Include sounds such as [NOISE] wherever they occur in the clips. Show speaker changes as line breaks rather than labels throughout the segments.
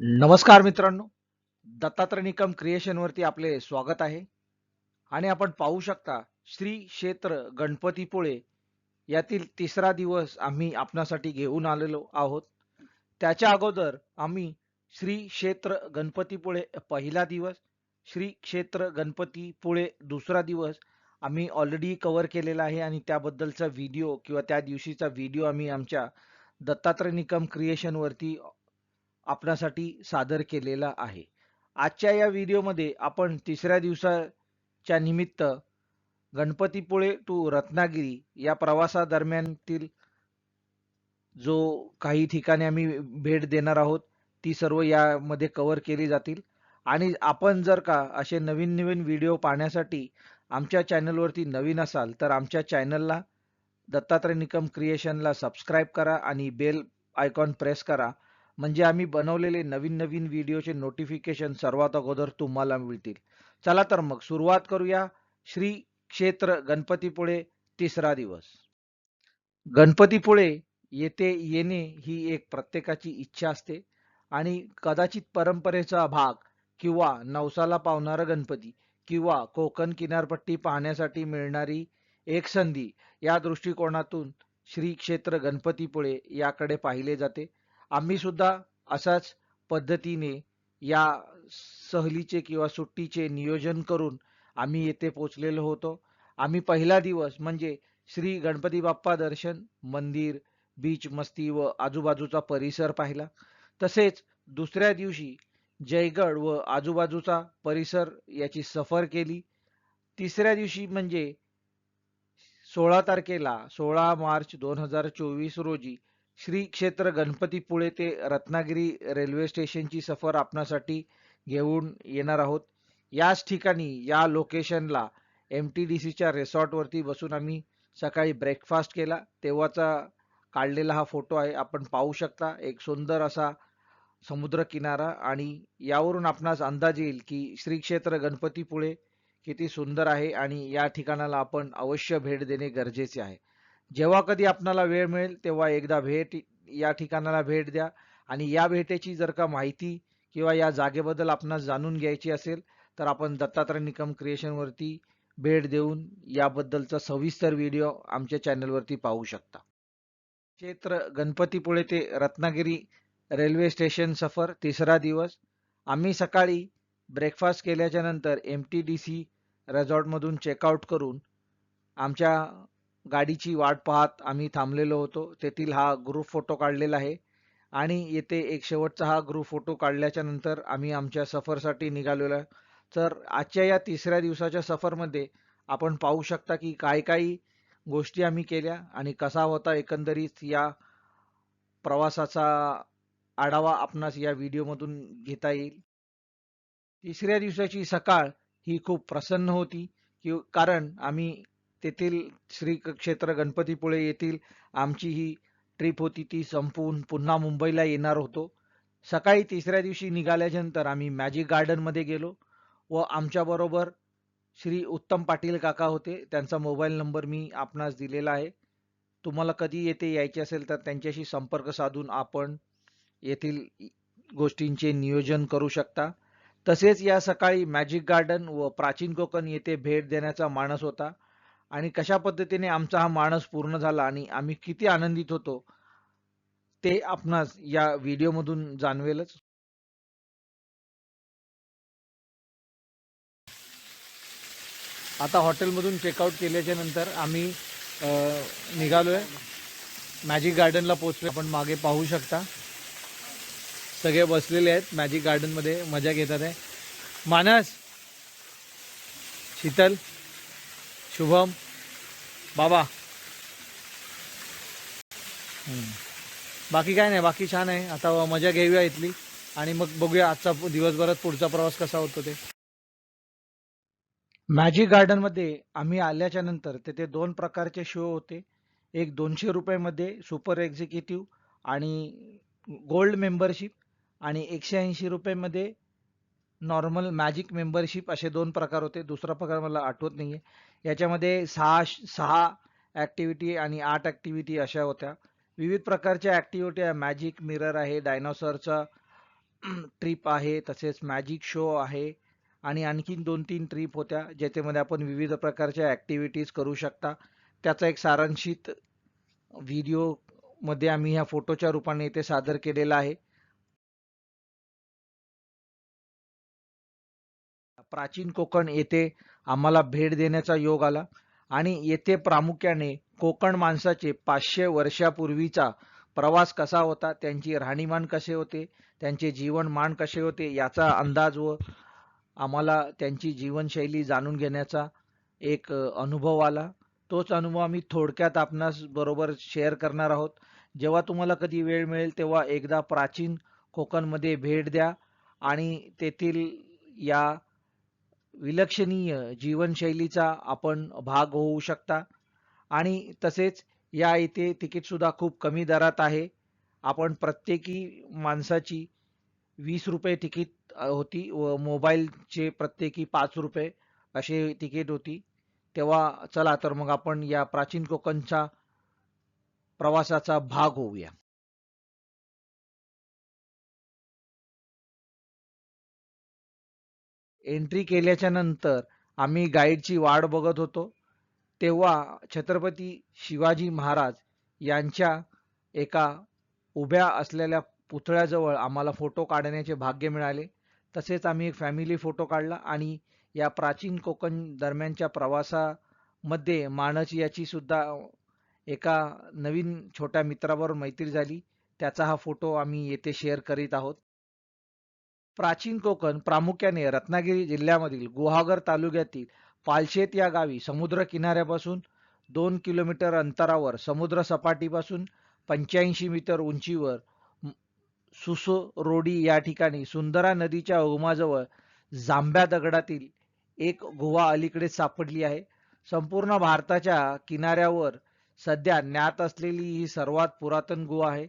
नमस्कार मित्रांनो. दत्तात्रय निकम क्रिएशन वरती आपले स्वागत आहे. आणि आपण पाहू शकता श्री क्षेत्र गणपतीपुळे यातील तिसरा दिवस आम्ही आपणासाठी घेऊन आलेलो आहोत. त्याच्या अगोदर आम्ही श्री क्षेत्र गणपतीपुळे पहिला दिवस श्री क्षेत्र गणपतीपुळे दुसरा दिवस आम्ही ऑलरेडी कव्हर केलेला आहे आणि त्याबद्दलचा व्हिडिओ किंवा त्या दिवशीचा व्हिडिओ आम्ही आमच्या दत्तात्रय निकम क्रिएशन वरती आपणासाठी सादर केलेला आहे. आजच्या या व्हिडिओमध्ये आपण तिसऱ्या दिवसाच्या निमित्त गणपतीपुळे टू रत्नागिरी या प्रवासादरम्यानतील जो काही ठिकाणी आम्ही भेट देणार आहोत ती सर्व यामध्ये कव्हर केली जातील. आणि आपण जर का असे नवीन नवीन व्हिडिओ पाहण्यासाठी आमच्या चॅनलवरती नवीन असाल तर आमच्या चॅनलला दत्तात्रय निकम क्रिएशनला सबस्क्राईब करा आणि बेल आयकॉन प्रेस करा. म्हणजे आम्ही बनवलेले नवीन नवीन व्हिडिओचे नोटिफिकेशन सर्वात अगोदर तुम्हाला मिळतील. चला तर मग सुरुवात करूया. श्री क्षेत्र गणपतीपुळे तिसरा दिवस. गणपतीपुळे येथे येणे ही एक प्रत्येकाची इच्छा असते आणि कदाचित परंपरेचा भाग किंवा नवसाला पावणारा गणपती किंवा कोकण किनारपट्टी पाहण्यासाठी मिळणारी एक संधी या दृष्टिकोनातून श्री क्षेत्र गणपतीपुळे याकडे पाहिले जाते. आम्ही सुद्धा असाच पद्धतीने या सहलीचे किंवा सुट्टीचे नियोजन करून आम्ही येथे पोचलेलो होतो. आम्ही पहिला दिवस म्हणजे श्री गणपती बाप्पा दर्शन मंदिर बीच मस्ती व आजूबाजूचा परिसर पाहिला. तसेच दुसऱ्या दिवशी जयगड व आजूबाजूचा परिसर याची सफर केली. तिसऱ्या दिवशी म्हणजे सोळा तारखेला सोळा मार्च दोन हजार चोवीस रोजी श्री क्षेत्र गणपतीपुळे ते रत्नागिरी रेल्वे स्टेशनची सफर आपणासाठी घेऊन येणार आहोत. याच ठिकाणी या लोकेशनला एम टी डी सीच्या रिसॉर्टवरती बसून आम्ही सकाळी ब्रेकफास्ट केला. तेव्हाचा काढलेला हा फोटो आहे आपण पाहू शकता. एक सुंदर असा समुद्र किनारा आणि यावरून आपणास अंदाज येईल की श्री क्षेत्र गणपतीपुळे किती सुंदर आहे आणि या ठिकाणाला आपण अवश्य भेट देणे गरजेचे आहे. जेव्हा कधी आपणाला वेळ मिळेल तेव्हा एकदा भेट या ठिकाणाला भेट द्या. आणि या भेटेची जर का माहिती किंवा या जागेबद्दल आपणास जाणून घ्यायची असेल तर आपण दत्तात्रय निकम क्रिएशनवरती भेट देऊन याबद्दलचा सविस्तर व्हिडिओ आमच्या चॅनलवरती पाहू शकता. क्षेत्र गणपतीपुळे ते रत्नागिरी रेल्वे स्टेशन सफर तिसरा दिवस. आम्ही सकाळी ब्रेकफास्ट केल्याच्यानंतर एम टी डी सी रेझॉर्टमधून चेकआउट करून आमच्या गाडीची वाट पाहत आम्ही थांबलेलो होतो. तेथील हा ग्रुप फोटो काढलेला आहे. आणि येथे एक शेवटचा हा ग्रुप फोटो काढल्याच्या नंतर आम्ही आमच्या सफरसाठी निघालेलो आहे. तर आजच्या या तिसऱ्या दिवसाच्या सफरमध्ये आपण पाहू शकता की काय काही गोष्टी आम्ही केल्या आणि कसा होता एकंदरीत या प्रवासाचा आढावा आपणास या व्हिडिओमधून घेता येईल. तिसऱ्या दिवसाची सकाळ ही खूप प्रसन्न होती. की कारण आम्ही तेथील श्री क्षेत्र गणपतीपुळे येथील आमची ही ट्रिप होती ती संपवून पुन्हा मुंबईला येणार होतो. सकाळी तिसऱ्या दिवशी निघाल्यानंतर आम्ही मॅजिक गार्डनमध्ये गेलो व आमच्याबरोबर श्री उत्तम पाटील काका होते. त्यांचा मोबाईल नंबर मी आपणास दिलेला आहे. तुम्हाला कधी येथे यायचे असेल तर त्यांच्याशी संपर्क साधून आपण येथील गोष्टींचे नियोजन करू शकता. तसेच या सकाळी मॅजिक गार्डन व प्राचीन कोकण येथे भेट देण्याचा मानस होता. आणि कशा पद्धतीने आमचा हा मानस पूर्ण झाला आणि आम्ही किती आनंदित होतो ते आपणास या व्हिडिओमधून जाणवेलच. आता हॉटेलमधून चेकआउट केल्याच्यानंतर आम्ही निघालो निघालोय. मॅजिक गार्डनला पोचलो आपण मागे पाहू शकता. सगळे बसलेले आहेत. मॅजिक गार्डनमध्ये मजा घेतात. आहे मानस शीतल शुभम बाबा. बाकी काय नाही बाकी छान आहे. आता मजा घेऊया इथली आणि मग बघूया आजचा दिवसभरात पुढचा प्रवास कसा होतो ते. मॅजिक गार्डनमध्ये आम्ही आल्याच्यानंतर तेथे दोन प्रकारचे शो होते. एक दोनशे रुपयामध्ये सुपर एक्झिक्युटिव्ह आणि गोल्ड मेंबरशिप आणि एकशे ऐंशी रुपयामध्ये नॉर्मल मॅजिक मेंबरशिप असे दोन प्रकार होते. दुसरा प्रकार मला आठवत नाही आहे याच्यामध्ये सहा सहा ऍक्टिव्हिटी आणि आठ ऍक्टिव्हिटी अशा होत्या. विविध प्रकारच्या ऍक्टिव्हिटी आहे. मॅजिक मिरर आहे डायनोसॉरचा ट्रिप [CLEARS THROAT] आहे तसेच मॅजिक शो आहे आणि आणखीन दोन तीन ट्रिप होत्या ज्याच्यामध्ये आपण विविध प्रकारच्या ॲक्टिव्हिटीज करू शकता. त्याचा एक सारांशित व्हिडिओमध्ये आम्ही ह्या फोटोच्या रूपाने इथे सादर केलेला आहे. प्राचीन कोकण येथे आम्हाला भेट देण्याचा योग आला. आणि येथे प्रामुख्याने कोकण माणसाचे पाचशे वर्षापूर्वीचा प्रवास कसा होता त्यांची राहणीमान कसे होते त्यांचे जीवनमान कसे होते याचा अंदाज व आम्हाला त्यांची जीवनशैली जाणून घेण्याचा एक अनुभव आला. तोच अनुभव आम्ही थोडक्यात आपणास बरोबर शेअर करणार आहोत. जेव्हा तुम्हाला कधी वेळ मिळेल तेव्हा एकदा प्राचीन कोकणमध्ये भेट द्या. आणि तेथील या विलक्षणीय जीवनशैलीचा आपण भाग होऊ शकता. आणि तसेच या इथे तिकीटसुद्धा खूप कमी दरात आहे. आपण प्रत्येकी माणसाची वीस रुपये तिकीट होती व मोबाईलचे प्रत्येकी पाच रुपये असे तिकीट होती. तेव्हा चला तर मग आपण या प्राचीन कोकणच्या प्रवासाचा भाग होऊया. एंट्री केल्याच्यानंतर आम्ही गाईडची वाट बघत होतो. तेव्हा छत्रपती शिवाजी महाराज यांच्या एका उभ्या असलेल्या पुतळ्याजवळ आम्हाला फोटो काढण्याचे भाग्य मिळाले. तसेच आम्ही एक फॅमिली फोटो काढला आणि या प्राचीन कोकण दरम्यानच्या प्रवासामध्ये मानस याची सुद्धा एका नवीन छोट्या मित्राबरोबर मैत्री झाली. त्याचा हा फोटो आम्ही येथे शेअर करीत आहोत. प्राचीन कोकण प्रामुख्याने रत्नागिरी जिल्ह्यामधील गुहागर तालुक्यातील पालशेत या गावी समुद्र किनाऱ्यापासून दोन किलोमीटर अंतरावर समुद्र सपाटीपासून पंच्याऐंशी मीटर उंचीवर म- सुसरोडी या ठिकाणी सुंदरा नदीच्या उगमाजवळ जांभ्या दगडातील एक गुहा अलीकडे सापडली आहे. संपूर्ण भारताच्या किनाऱ्यावर सध्या ज्ञात असलेली ही सर्वात पुरातन गुहा आहे.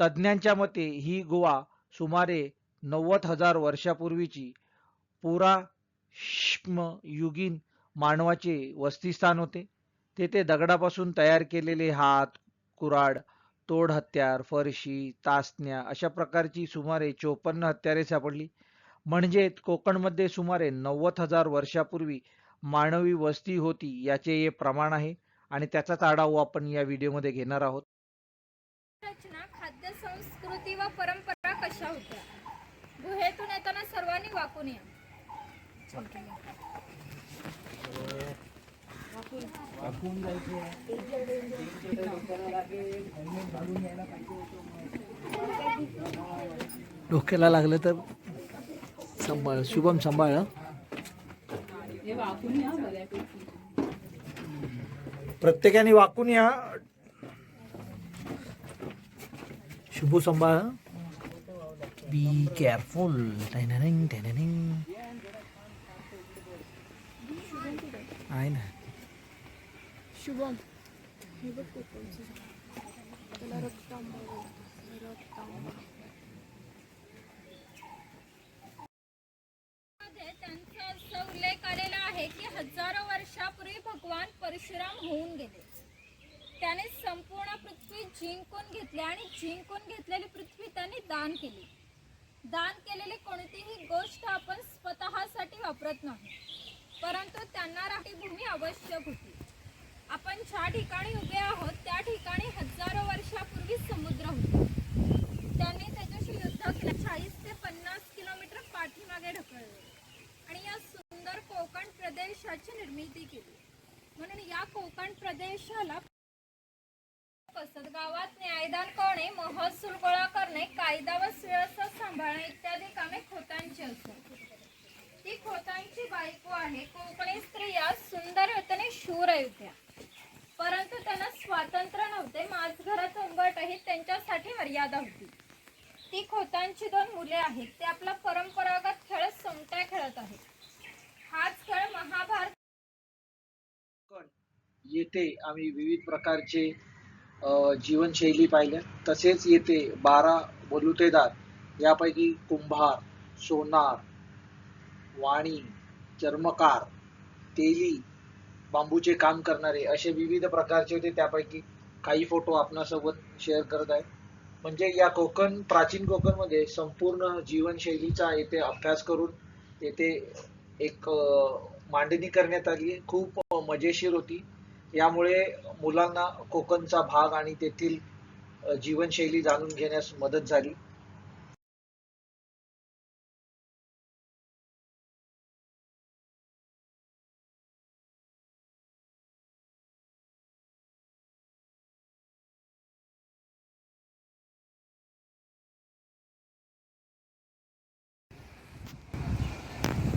तज्ज्ञांच्या मते ही गुहा सुमारे नव्वद हजार वर्षापूर्वीची पुरा युगीन मानवाचे वस्तीस्थान होते. तेथे दगडापासून तयार केलेले हात कुराड तोड हत्यार फरशी तासन्या अशा प्रकारची सुमारे चोपन्न हत्यारे सापडली. म्हणजे कोकणमध्ये सुमारे नव्वद हजार वर्षापूर्वी मानवी वस्ती होती याचे हे प्रमाण आहे आणि त्याचाच आढावा आपण या व्हिडिओमध्ये घेणार आहोत.
रचना खाद्य संस्कृती व परंपरा कशा होत्या? गुहेतून येताना सर्वांनी वाकून या
डोक्याला लागलं तर सांभाळ शुभम सांभाळ प्रत्येकाने वाकून या. शुभू सांभाळ बी केअरफुल टॅनॅनिंग टॅनॅनिंग आहे ना
शुभम हे बघ कोकणचं त्याला
उल्लेख आलेला आहे की हजारो वर्षापूर्वी भगवान परशुराम होऊन गेले त्याने संपूर्ण पृथ्वी जिंकून घेतली आणि जिंकून घेतलेली पृथ्वी त्यांनी दान केली. दान केलेली कोणतीही गोष्ट आपण स्वतःसाठी वापरत नाही. परंतु त्यांना राहती भूमी आवश्यक होती. आपण ज्या ठिकाणी उभे आहोत त्या ठिकाणी हजारो वर्षापूर्वी समुद्र होता. त्यांनी त्याच्याशी युद्ध केलं. चाळीस ते पन्नास किलोमीटर पाठीमागे ढकलले आणि या सुंदर कोकण प्रदेशाची निर्मिती केली. म्हणून या कोकण प्रदेशाला कसत गावात न्यायदान कोणे महसूल गोळा करणे कायदा व सुव्यवस्था सांभाळणे इत्यादी कामे खोतांची असत ती खोतांची बायको आहे कोकणी स्त्रिया सुंदर होत्या शूर होत्या परंतु त्यांना स्वातंत्र्य नव्हते माझघराचं उंबरटही त्यांच्यासाठी मर्यादा होती ती खोतांची दोन मुले आहेत ते आपला परंपरागत खेळ सोमट्या खेळत आहेत हाच खेळ महाभारत
येथे आम्ही विविध प्रकारचे अ, जीवनशैली पाहिल्या. तसेच येथे बारा बलुतेदार. यापैकी कुंभार सोनार वाणी चर्मकार तेली बांबूचे काम करणारे असे विविध प्रकारचे होते. त्यापैकी काही फोटो आपणासोबत शेअर करत आहे. म्हणजे या कोकण प्राचीन कोकणमध्ये संपूर्ण जीवनशैलीचा येथे अभ्यास करून येथे एक मांडणी करण्यात आली खूप मजेशीर होती. यामुळे मुलांना कोकणचा भाग आणि तेथील जीवनशैली जाणून घेण्यास मदत झाली.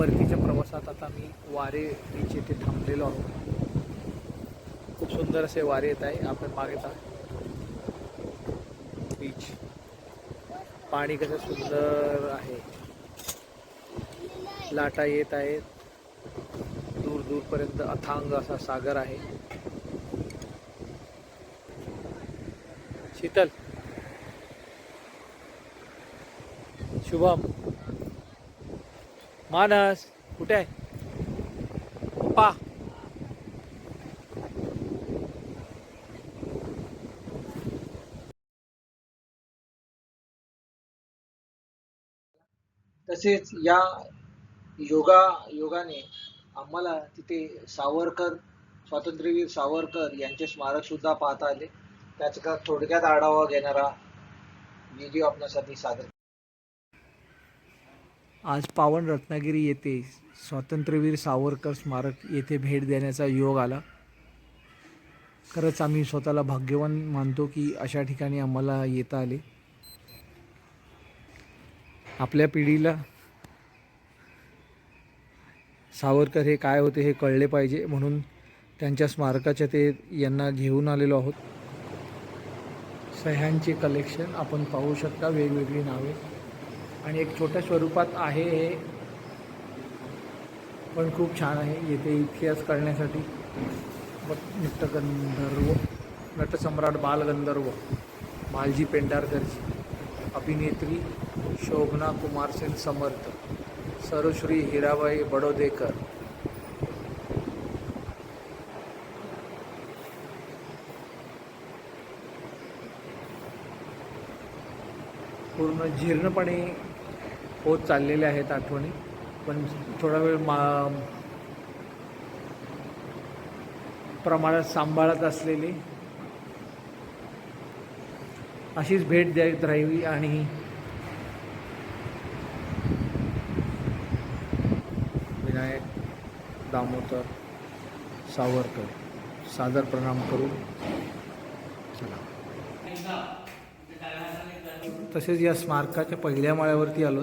परतीच्या प्रवासात आता मी वारे बीच येथे थांबलेलो आहोत. खूप सुंदर असे वारे येत आहे. आपण मागेचा बीच पाणी कसं सुंदर आहे. लाटा येत आहेत. दूर दूरपर्यंत अथांग असा सागर आहे. शीतल. शुभम. मानस कुठे आहे? पप्पा. तसेच या योगा योगाने आम्हाला तिथे सावरकर स्वातंत्र्यवीर सावरकर यांचे स्मारक सुद्धा पाहता आले. त्याचा थोडक्यात आढावा घेणारा व्हिडिओ आपल्यासाठी सादर आज पावन रत्नागिरी येथे स्वातंत्र्यवीर सावरकर स्मारक येथे भेट देण्याचा योग आला. खरंच आम्ही स्वतःला भाग्यवान मानतो की अशा ठिकाणी आम्हाला येता आले. आपल्या पिढीला सावरकर हे काय होते हे कळले पाहिजे म्हणून त्यांच्या स्मारकाच्या ते यांना घेऊन आलेलो आहोत. सह्यांचे कलेक्शन आपण पाहू शकता वेगवेगळी नावे. आणि एक छोट्या स्वरूपात आहे हे. पण खूप छान आहे येथे इतिहास कळण्यासाठी नटगंधर्व नटसम्राट बालगंधर्व मालजी पेंढारकरजी अभिनेत्री शोभना कुमार सिंग समर्थ सर्वश्री हिराबाई बडोदेकर. पूर्ण जीर्णपणे होत चाललेल्या आहेत आठवणी. पण थोडा वेळ मा प्रमाणात सांभाळत असलेली अशीच भेट द्यायत राहावी आणि विनायक दामोदर सावरकर सादर प्रणाम करू चला. तसेच या स्मारकाच्या पहिल्या माळ्यावरती आलो.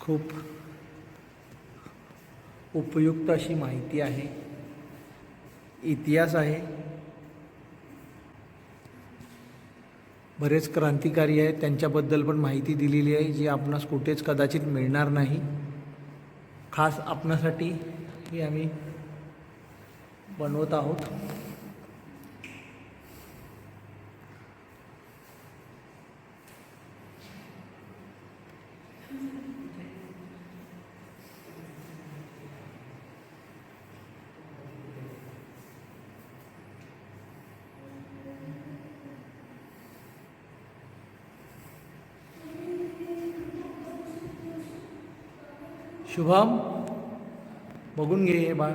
खूप उपयुक्त अशी माहिती आहे. इतिहास आहे. बरेच क्रांतिकारी आहेत. त्यांच्याबद्दल पण माहिती दिलेली आहे जी आपणास कुठेच कदाचित मिळणार नाही. खास आपणासाठी ही आम्ही बनवत आहोत. शुभम बघून घे हे बाळ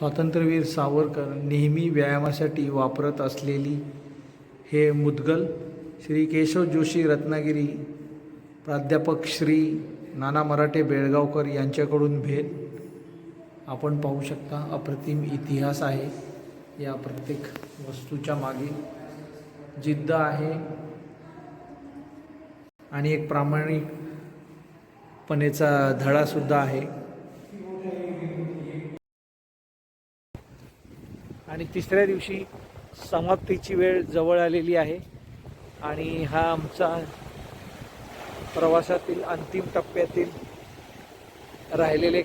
स्वातंत्र्यवीर सावरकर नेहमी व्यायामासाठी वापरत असलेली हे मुद्गल श्री केशव जोशी रत्नागिरी प्राध्यापक श्री नाना मराठे बेळगावकर यांच्याकडून भेट आपण पाहू शकता. अप्रतिम इतिहास आहे या प्रत्येक वस्तूच्या मागे. जिद्द आहे आणि एक प्रामाणिकपणेचा धडासुद्धा आहे. आणि तिसऱ्या दिवशी समाप्तीची वेळ जवळ आलेली आहे. आणि हा आमचा प्रवासातील अंतिम टप्प्यातील राहिलेले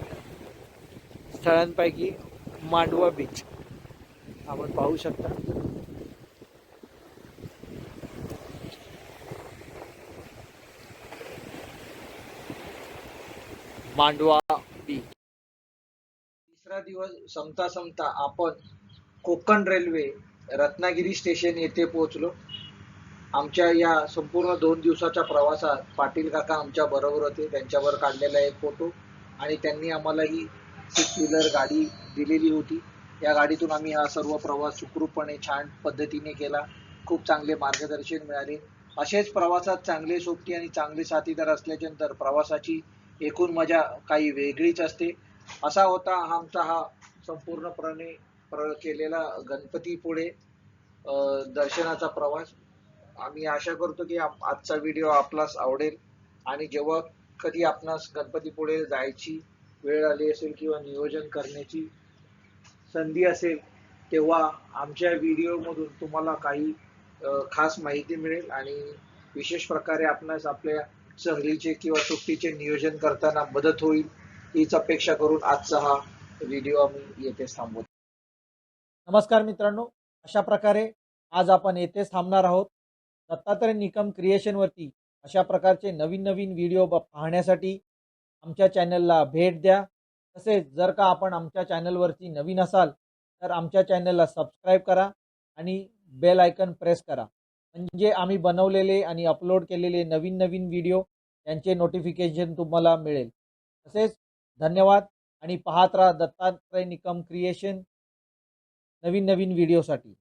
स्थळांपैकी मांडवा बीच आपण पाहू शकता. मांडवा बीच तिसरा दिवस संपता संपता आपण कोकण रेल्वे रत्नागिरी स्टेशन येथे पोहोचलो. आमच्या या संपूर्ण दोन दिवसाच्या प्रवासात पाटील काका आमच्या बरोबर होते. त्यांच्यावर काढलेला एक फोटो आणि त्यांनी आम्हाला ही सिक्स व्हीलर गाडी दिलेली होती. या गाडीतून आम्ही हा सर्व प्रवास सुखरूपपणे छान पद्धतीने केला. खूप चांगले मार्गदर्शन मिळाले. असेच प्रवासात चांगले सोबती आणि चांगले साथीदार असल्याच्यानंतर प्रवासाची एकूण मजा काही वेगळीच असते. असा होता आमचा हा संपूर्णपणे प्र केलेला गणपतीपुळे पुढे दर्शनाचा प्रवास. आम्ही आशा करतो की आजचा व्हिडिओ आपलाच आवडेल. आणि जेव्हा कधी आपणास गणपतीपुळे जायची वेळ आली असेल किंवा नियोजन करण्याची संधी असेल तेव्हा आमच्या व्हिडिओमधून तुम्हाला काही खास माहिती मिळेल. आणि विशेष प्रकारे आपणास आपल्या सहलीचे किंवा सुट्टीचे नियोजन करताना मदत होईल हीच अपेक्षा करून आजचा हा व्हिडिओ आम्ही येथे थांबवतो. नमस्कार मित्रांनो अशा प्रकारे आज आपण येथेच थांबणार आहोत. दत्तात्रय निकम क्रिएशनवरती अशा प्रकारचे नवीन नवीन व्हिडिओ ब- पाहण्यासाठी आमच्या चॅनलला भेट द्या. तसेच जर का आपण आमच्या चॅनलवरती नवीन असाल तर आमच्या चॅनलला सबस्क्राईब करा आणि बेल आयकन प्रेस करा. म्हणजे आम्ही बनवलेले आणि अपलोड केलेले नवीन नवीन व्हिडिओ यांचे नोटिफिकेशन तुम्हाला मिळेल. तसेच धन्यवाद आणि पाहत राहा दत्तात्रय निकम क्रिएशन नवीन नवीन व्हिडिओसाठी